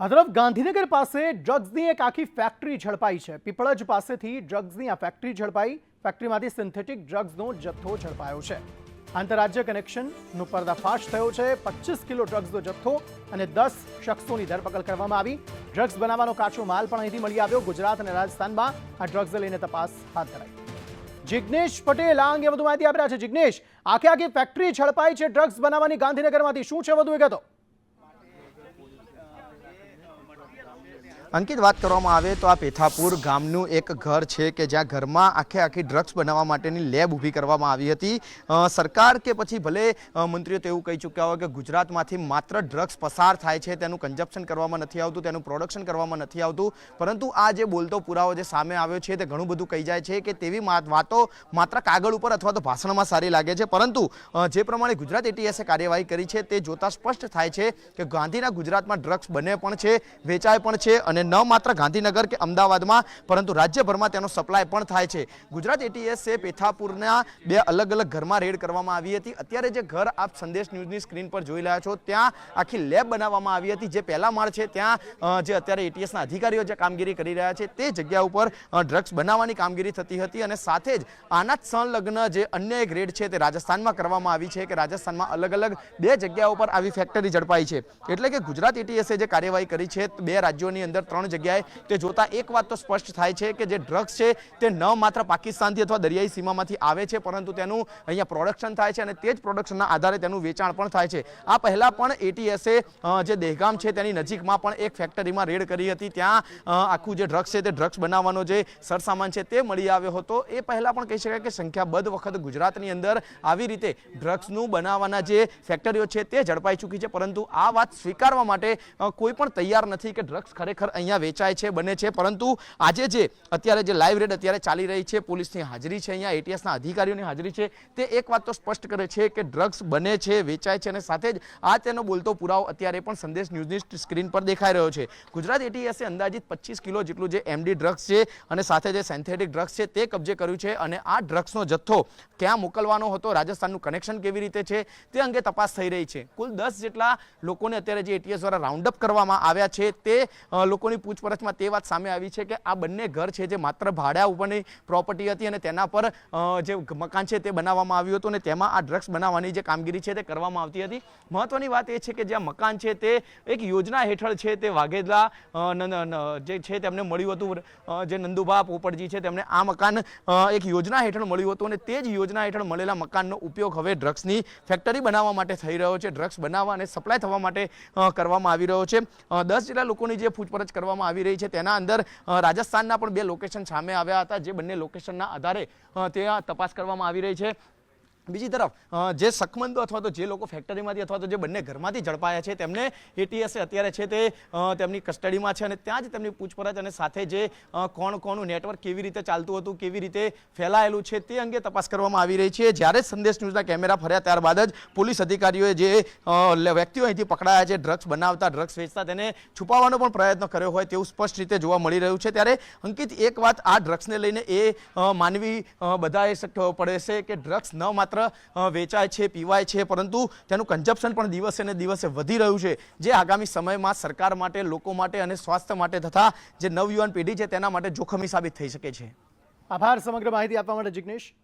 આ તરફ ગાંધીનગર પાસે ડ્રગ્સની એક આખી ફેક્ટરી ઝડપાઈ છે. પીપળજ પાસેથી ડ્રગ્સની આ ફેક્ટરી ઝડપાઈ. ફેક્ટરીમાંથી સિન્થેટિક ડ્રગ્સનો જથ્થો ઝડપાયો છે. આંતરરાજ્ય કનેક્શનનો પર્દાફાશ થયો છે. પચીસ કિલો ડ્રગ્સનો જથ્થો અને દસ શખ્સોની ધરપકડ કરવામાં આવી. ડ્રગ્સ બનાવવાનો કાચો માલ પણ અહીંથી મળી આવ્યો. ગુજરાત અને રાજસ્થાનમાં આ ડ્રગ્સ લઈને તપાસ હાથ ધરાઈ. જિગ્નેશ પટેલ, આ અંગે વધુ માહિતી આપી રહ્યા છે. જિગ્નેશ, આખે આખી ફેક્ટરી ઝડપાઈ છે ડ્રગ્સ બનાવવાની ગાંધીનગરમાંથી. શું છે વધુ વિગતો? અંકિત વાત કરવામાં આવે તો આ પેથાપુર ગામનું એક ઘર છે કે જ્યાં ઘરમાં આખે આખી ડ્રગ્સ બનાવવા માટેની લેબ ઊભી કરવામાં આવી હતી. સરકાર કે પછી ભલે મંત્રીઓ તો એવું કહી ચૂક્યા હોય કે ગુજરાતમાંથી માત્ર ડ્રગ્સ પસાર થાય છે, તેનું કન્ઝપ્શન કરવામાં નથી આવતું, તેનું પ્રોડક્શન કરવામાં નથી આવતું. પરંતુ આ જે બોલતો પુરાવો જે સામે આવ્યો છે, તે ઘણું બધું કહી જાય છે કે તેવી વાતો માત્ર કાગળ ઉપર અથવા તો ભાષણમાં સારી લાગે છે. પરંતુ જે પ્રમાણે ગુજરાત એટીએસે કાર્યવાહી કરી છે, તે જોતાં સ્પષ્ટ થાય છે કે ગાંધીના ગુજરાતમાં ડ્રગ્સ બને પણ છે, વેચાય પણ છે અને ન માત્ર ગાંધીનગર કે અમદાવાદમાં, પરંતુ રાજ્યભરમાં તેનો સપ્લાય પણ થાય છે. ગુજરાત એટીએસે પેથાપુરના બે અલગ અલગ ઘરમાં રેડ કરવામાં આવી હતી. અત્યારે જે ઘર આપ સંદેશ ન્યૂઝની સ્ક્રીન પર જોઈ રહ્યા છો, ત્યાં આખી લેબ બનાવવામાં આવી હતી, જે પહેલા માળ છે, ત્યાં જે અત્યારે એટીએસના અધિકારીઓ જે કામગીરી કરી રહ્યા છે, તે જગ્યા ઉપર ડ્રગ્સ બનાવવાની કામગીરી થતી હતી અને સાથે જ આના જ સંલગ્ન જે અન્ય એક રેડ છે તે રાજસ્થાનમાં કરવામાં આવી છે, કે રાજસ્થાનમાં અલગ અલગ બે જગ્યાઓ પર આવી ફેક્ટરી ઝડપાઈ છે. એટલે કે ગુજરાત એટીએસે જે કાર્યવાહી કરી છે, બે રાજ્યોની અંદર ત્રણ જગ્યાએ તે જોતા એક વાત તો સ્પષ્ટ થાય છે કે જે ડ્રગ્સ છે તે ન માત્ર પાકિસ્તાનથી અથવા દરિયાઈ સીમામાંથી આવે છે, પરંતુ તેનું અહીંયા પ્રોડક્શન થાય છે અને તે જ પ્રોડક્શનના આધારે તેનું વેચાણ પણ થાય છે. આ પહેલાં પણ એટીએસે જે દહેગામ છે તેની નજીકમાં પણ એક ફેક્ટરીમાં રેડ કરી હતી. ત્યાં આખું જે ડ્રગ્સ છે તે ડ્રગ્સ બનાવવાનો જે સરસામાન છે તે મળી આવ્યો હતો. એ પહેલાં પણ કહી શકાય કે સંખ્યાબદ્ધ વખત ગુજરાતની અંદર આવી રીતે ડ્રગ્સનું બનાવવાના જે ફેક્ટરીઓ છે તે ઝડપાઈ ચૂકી છે. પરંતુ આ વાત સ્વીકારવા માટે કોઈ પણ તૈયાર નથી કે ડ્રગ્સ ખરેખર અહીંયા વેચાય છે બને છે. પરંતુ આજે જે અત્યારે જે લાઈવ રેડ અત્યારે ચાલી રહી છે પોલીસની હાજરી છે અહીંયા એટીએસના અધિકારીઓની હાજરી છે તે એક વાત તો સ્પષ્ટ કરે છે કે ડ્રગ્સ બને છે વેચાય છે અને સાથે જ આ તેનો બોલતો પુરાવો અત્યારે પણ સંદેશ ન્યૂઝની સ્ક્રીન પર દેખાઈ રહ્યો છે. ગુજરાત એટીએસે અંદાજિત પચીસ કિલો જેટલું જે એમડી ડ્રગ્સ છે અને સાથે જે સેન્થેટિક ડ્રગ્સ છે તે કબજે કર્યું છે અને આ ડ્રગ્સનો જથ્થો ક્યાં મોકલવાનો હતો રાજસ્થાનનું કનેક્શન કેવી રીતે છે તે અંગે તપાસ થઈ રહી છે. કુલ દસ જેટલા લોકોને અત્યારે જે એટીએસ દ્વારા રાઉન્ડ અપ કરવામાં આવ્યા છે તે અ, લોકોની પૂછપરછમાં તે વાત સામે આવી છે કે આ બંને ઘર છે જે માત્ર ભાડા ઉપરની પ્રોપર્ટી હતી અને તેના પર જે મકાન છે તે બનાવવામાં આવ્યું હતું અને તેમાં આ ડ્રગ્સ બનાવવાની જે કામગીરી છે તે કરવામાં આવતી હતી. મહત્વની વાત એ છે કે જે મકાન છે તે એક યોજના હેઠળ છે તે વાઘેલા જે છે તેમને મળ્યું હતું જે નંદુભા પોપટજી છે તેમને આ મકાન એક યોજના હેઠળ મળ્યું હતું અને તે જ યોજના હેઠળ મળેલા મકાનનો ઉપયોગ હવે ડ્રગ્સની ફેક્ટરી બનાવવા માટે થઈ રહ્યો છે. ડ્રગ્સ બનાવવા અને સપ્લાય થવા માટે કરવામાં આવી રહ્યો છે. દસ જેટલા લોકોની જે પૂછપરછ કરવામાં આવી રહી છે. તેના અંદર રાજસ્થાનના પણ બે લોકેશન સામે આવ્યા હતા. જે બંને લોકેશનના આધારે ત્યાં તપાસ કરવામાં આવી રહી છે. બીજી તરફ જે સખમંદો અથવા તો જે લોકો ફેક્ટરીમાંથી અથવા તો જે બંને ઘરમાંથી ઝડપાયા છે, તેમને એટીએસે અત્યારે છે તે તેમની કસ્ટડીમાં છે અને ત્યાં જ તેમની પૂછપરછ અને સાથે જે કોણ કોણનું નેટવર્ક કેવી રીતે ચાલતું હતું, કેવી રીતે ફેલાયેલું છે તે અંગે તપાસ કરવામાં આવી રહી છે. જ્યારે સંદેશ ન્યૂઝના કેમેરા ફર્યા ત્યારબાદ જ પોલીસ અધિકારીઓએ જે વ્યક્તિઓ અહીંથી પકડાયા છે ડ્રગ્સ બનાવતા ડ્રગ્સ વેચતા, તેને છુપાવવાનો પણ પ્રયત્ન કર્યો હોય તેવું સ્પષ્ટ રીતે જોવા મળી રહ્યું છે. ત્યારે અંકિત એક વાત આ ડ્રગ્સને લઈને એ માનવી બધાએ પડે છે કે ડ્રગ્સ ન માત્ર વેચાય છે, પીવાય છે, પરંતુ તેનું કન્ઝપ્શન પણ દિવસે ને દિવસે વધી રહ્યું છે. જે આગામી સમયમાં સરકાર માટે, લોકો માટે અને સ્વાસ્થ્ય માટે તથા જે નવયુવાન પેઢી છે તેના માટે જોખમી સાબિત થઈ શકે છે. આભાર, સમગ્ર માહિતી આપવા માટે જિગ્નેશ.